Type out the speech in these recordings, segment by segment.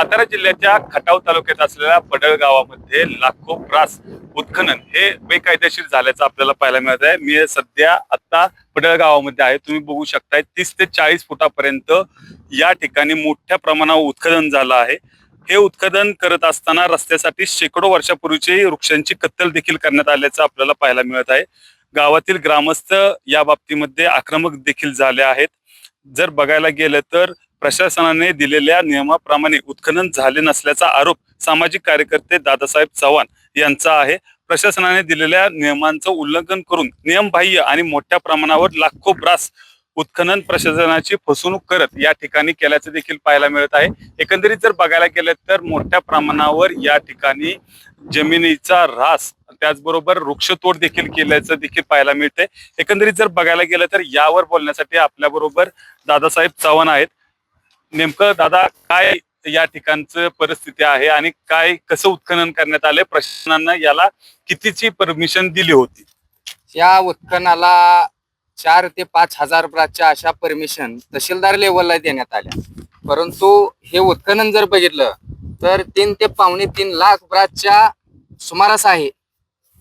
सातारा जिल्ह्याच्या खटाव तालुक्यात असलेल्या पडळ गावामध्ये लाखो ब्रास उत्खनन हे बेकायदेशीर झाल्याचं आपल्याला पाहायला मिळत आहे. मी सध्या आता पडळ गावामध्ये आहे. तुम्ही बघू शकताय तीस ते चाळीस फुटापर्यंत या ठिकाणी मोठ्या प्रमाणावर उत्खनन झालं आहे. हे उत्खनन करत असताना रस्त्यासाठी शेकडो वर्षापूर्वीची वृक्षांची कत्तल देखील करण्यात आल्याचं आपल्याला पाहायला मिळत आहे. गावातील ग्रामस्थ या बाबतीमध्ये आक्रमक देखील झाले आहेत. जर बघायला गेलं तर प्रशासनाने दिलेल्या नियमाप्रमाणे उत्खनन झाले नसल्याचा आरोप सामाजिक कार्यकर्ते दादासाहेब चव्हाण यांचा आहे. प्रशासनाने दिलेल्या नियमांचं उल्लंघन करून नियमबाह्य आणि मोठ्या प्रमाणावर लाखो ब्रास उत्खनन प्रशासनाची फसवणूक करत या ठिकाणी केल्याचं देखील पाहायला मिळत आहे. एकंदरीत जर बघायला गेलं तर मोठ्या प्रमाणावर या ठिकाणी जमिनीचा ऱ्हास त्याचबरोबर वृक्षतोड देखील केल्याचं देखील पाहायला मिळते एकंदरीत जर बघायला गेलं तर यावर बोलण्यासाठी आपल्याबरोबर दादासाहेब चव्हाण आहेत. नेमकं दादा काय या ठिकाणचं परिस्थिती आहे आणि काय कसं उत्खनन करण्यात आलंय? प्रशासनानं याला कितीची परमिशन दिली होती? या उत्खनाला चार ते पाच हजार ब्राच्या अशा परमिशन तहसीलदार लेवलला देण्यात आल्या. परंतु हे उत्खनन जर बघितलं तर तीन ते पावणे तीन लाख ब्राच्या सुमारास आहे.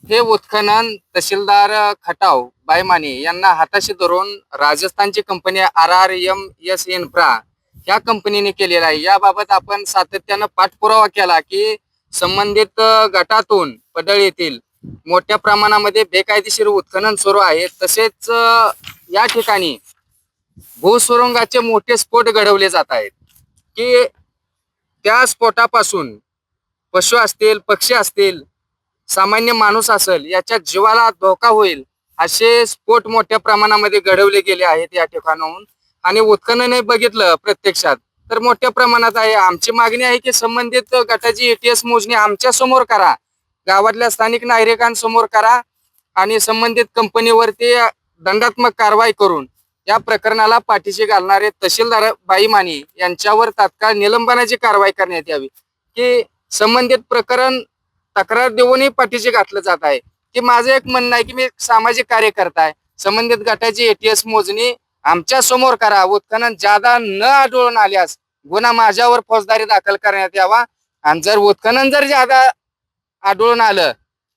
हे उत्खनन तहसीलदार खटाव बायमाने यांना हाताशी धरून राजस्थानची company R R M S bra या कंपनीने केलेला आहे. याबाबत आपण सातत्यानं पाठपुरावा केला की संबंधित गटातून पडळ येथील मोठ्या प्रमाणामध्ये बेकायदेशीर उत्खनन सुरू आहे. तसेच या ठिकाणी भूसुरुंगाचे मोठे स्फोट घडवले जात आहेत. की त्या स्फोटापासून पशु असतील पक्षी असतील सामान्य माणूस असेल याच्या जीवाला धोका होईल असे स्फोट मोठ्या प्रमाणामध्ये घडवले गेले आहेत या ठिकाणाहून. आणि उत्खनन बघितलं प्रत्यक्षात. तर मोठ्या प्रमाणात आहे. आमची मागणी आहे की संबंधित गटाची एटीएस मोजणी आमच्यासमोर करा. गावातल्या स्थानिक नागरिकांसमोर करा आणि संबंधित कंपनीवरती दंडात्मक कारवाई करून या प्रकरणाला पाठीशी घालणारे तहसीलदार बाई माने यांच्यावर तात्काळ निलंबनाची कारवाई करण्यात यावी. की संबंधित प्रकरण तक्रार देऊनही पाठीशी घातलं जात आहे. की माझं एक म्हणणं आहे की मी सामाजिक कार्यकर्ता आहे. संबंधित गटाची एटीएस मोजणी आमच्यासमोर करा. उत्खनन जादा न आढळून आल्यास गुन्हा माझ्यावर फौजदारी दाखल करण्यात यावा. आणि जर उत्खनन जर जादा आढळून आलं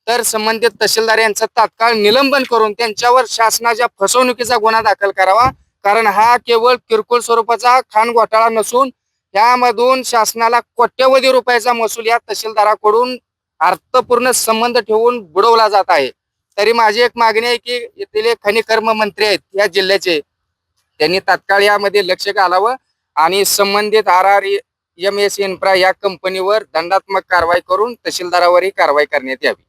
तर संबंधित तहसीलदार यांचं तात्काळ निलंबन करून त्यांच्यावर शासनाच्या फसवणुकीचा गुन्हा दाखल करावा. कारण हा केवळ किरकोळ स्वरूपाचा खाण घोटाळा नसून यामधून शासनाला कोट्यवधी रुपयाचा महसूल या तहसीलदाराकडून अर्थपूर्ण संबंध ठेवून बुडवला जात आहे. तरी माझी एक मागणी आहे की येथील खनिकर्म मंत्री आहेत या जिल्ह्याचे त्यांनी तात्काळ यामध्ये लक्ष घालावं आणि संबंधित R R M S infra या कंपनीवर दंडात्मक कारवाई करून तहसीलदारावरही कारवाई करण्यात यावी.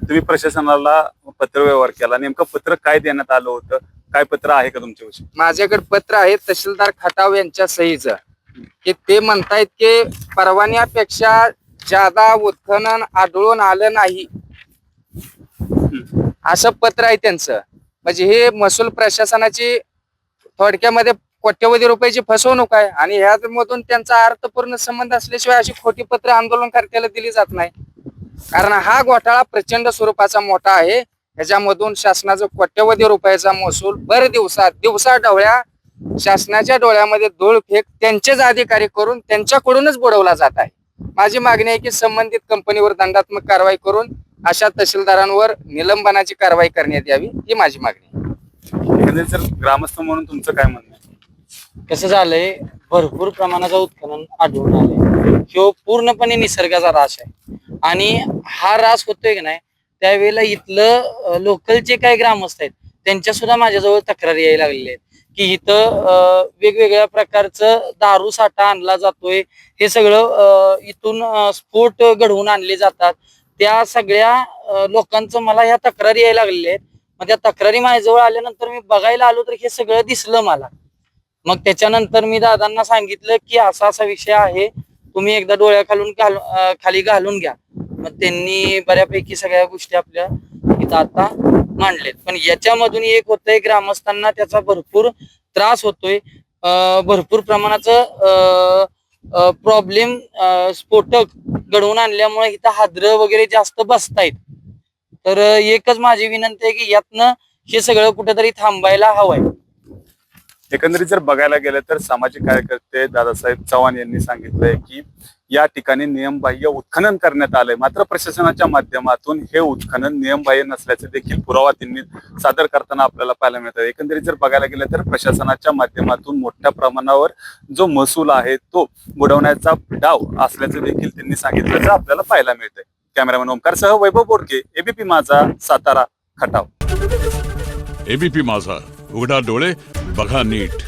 तुम्ही प्रशासनाला पत्र व्यवहार केला. नेमकं पत्र काय देण्यात आलं होतं? काय पत्र आहे का तुमच्याविषयी माझ्याकडे पत्र आहे तहसीलदार खटाव यांच्या सहीचं. की ते म्हणतायत की परवान्यापेक्षा जादा उत्खनन आढळून आलं नाही. असं पत्र आहे त्यांचं. म्हणजे हे महसूल प्रशासनाची थोडक्यामध्ये कोट्यवधी रुपयाची फसवणूक आहे आणि ह्यामधून त्यांचा अर्थपूर्ण संबंध असल्याशिवाय अशी खोटी पत्र आंदोलनकर्त्याला दिली जात नाही. कारण हा घोटाळा प्रचंड स्वरूपाचा मोठा आहे. ह्याच्यामधून शासनाचा कोट्यवधी रुपयाचा महसूल बर दिवसात दिवसा डोळ्या शासनाच्या डोळ्यामध्ये धूळ फेक त्यांचेच अधिकारी करून त्यांच्याकडूनच बुडवला जात आहे. माझी मागणी आहे की संबंधित कंपनीवर दंडात्मक कारवाई करून अशा तहसीलदारांवर निलंबनाची कारवाई करण्यात यावी ही माझी मागणी एकंदरीत सर ग्रामस्थ म्हणून तुमचं काय म्हणणं आहे? कसं झालंय भरपूर प्रमाणाचं उत्खनन आढळून आलंय. ह्यो पूर्णपणे निसर्गाचा रास आहे. आणि हा रास होतोय की नाही त्यावेळेला इथलं लोकल जे काही ग्रामस्थ आहेत त्यांच्या सुद्धा माझ्याजवळ तक्रारी यायला लागलेल्या आहेत. की इथं वेगवेगळ्या प्रकारचं दारू साठा आणला जातोय. हे सगळं इथून स्फोट घडवून आणले जातात. त्या सगळ्या लोकांचं मला ह्या तक्रारी यायला लागलेल्या आहेत. म्हणजे मग त्या तक्रारी माझ्याजवळ आल्यानंतर मी बघायला आलो तर हे सगळं दिसलं मला. मग त्याच्यानंतर मी दादांना सांगितलं की असा असा विषय आहे तुम्ही एकदा डोळ्या खालून खाली घालून घ्या. मग त्यांनी बऱ्यापैकी सगळ्या गोष्टी आपल्या इथं आता मांडलेत. पण याच्यामधून एक होतंय ग्रामस्थांना त्याचा भरपूर त्रास होतोय. भरपूर प्रमाणाचं प्रॉब्लेम स्फोटक घडवून आणल्यामुळे इथं हादरं वगैरे जास्त बसतायत. तर एकच माझी विनंती आहे की यातनं हे सगळं कुठेतरी थांबायला हवंय. एकंदरीत जर बघायला गेलं तर सामाजिक कार्यकर्ते दादासाहेब चव्हाण यांनी सांगितलंय की या ठिकाणी नियमबाह्य उत्खनन करण्यात आलंय. मात्र प्रशासनाच्या माध्यमातून हे उत्खनन नियमबाह्य नसल्याचे देखील पुरावा त्यांनी सादर करताना आपल्याला पाहायला मिळतं एकंदरीत जर बघायला गेलं तर प्रशासनाच्या माध्यमातून मोठ्या प्रमाणावर जो महसूल आहे तो बुडवण्याचा डाव असल्याचं देखील त्यांनी सांगितल्याचं आपल्याला पाहायला मिळतंय. कॅमेरामॅन ओमकारसह वैभव बोडके एबीपी माझा सातारा खटाव. एबीपी माझा उघडा डोळे बघा नीट.